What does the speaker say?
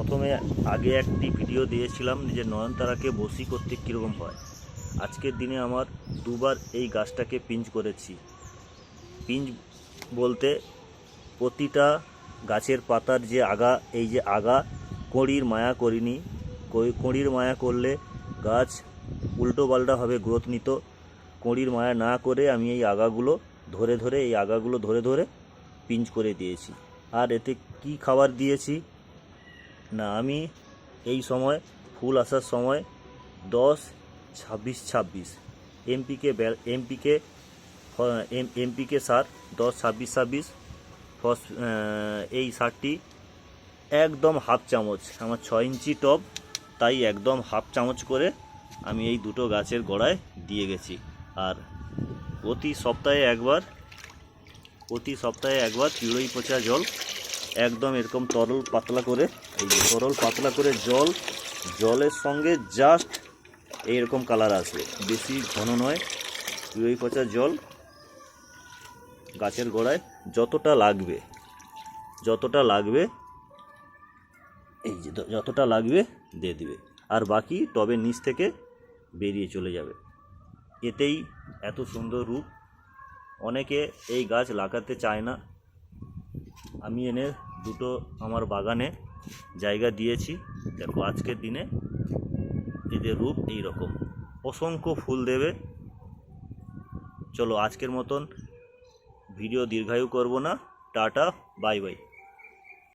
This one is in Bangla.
প্রথমে আগে একটি ভিডিও দিয়েছিলাম যে নয়নতারাকে বসি করতে কীরকম হয়। আজকের দিনে আমার দুবার এই গাছটাকে পিঞ্চ করেছি। পিঞ্চ বলতে প্রতিটা গাছের পাতার যে আগা, এই যে আগা, কড়ির মায়া করিনি। কড়ির মায়া করলে গাছ উল্টো পাল্টাভাবে গ্রোথ নিত। কড়ির মায়া না করে আমি এই আগাগুলো ধরে ধরে, এই আগাগুলো ধরে ধরে পিঞ্চ করে দিয়েছি। আর এতে কি খাবার দিয়েছি? না, আমি এই সময়, ফুল আসার সময় দশ, ছাব্বিশ ছাব্বিশ। এমপিকে এমপিকে এমপিকে সার, দশ, ছাব্বিশ ছাব্বিশ। ফস এই সারটি একদম হাফ চামচ, আমার ছয় ইঞ্চি টব, তাই একদম হাফ চামচ করে আমি এই দুটো গাছের গোড়ায় দিয়ে গেছি। আর প্রতি সপ্তাহে একবার, প্রতি সপ্তাহে একবার চিড়ই পচা জল একদম এরকম তরল পাতলা করে, এই তরল পাতলা করে জল, জলের সঙ্গে জাস্ট এইরকম কালার আসবে। বেশি ঘন নয় চিড়ই পচা জল গাছের গোড়ায় যতটা লাগবে যতটা লাগবে, এই যে যতটা লাগবে দিয়ে দিবে। আর বাকি টবের নিচ থেকে বেরিয়ে চলে যাবে। এতেই এত সুন্দর রূপ। অনেকে এই গাছ লাগাতে চায় না। আমি এনে দুটো আমার বাগানে জায়গা দিয়েছি। দেখো আজকের দিনে এদের রূপ এই রকম। অসংখ্য ফুল দেবে। চলো আজকের মতন ভিডিও দীর্ঘায়ু করব না। Tata, bye bye.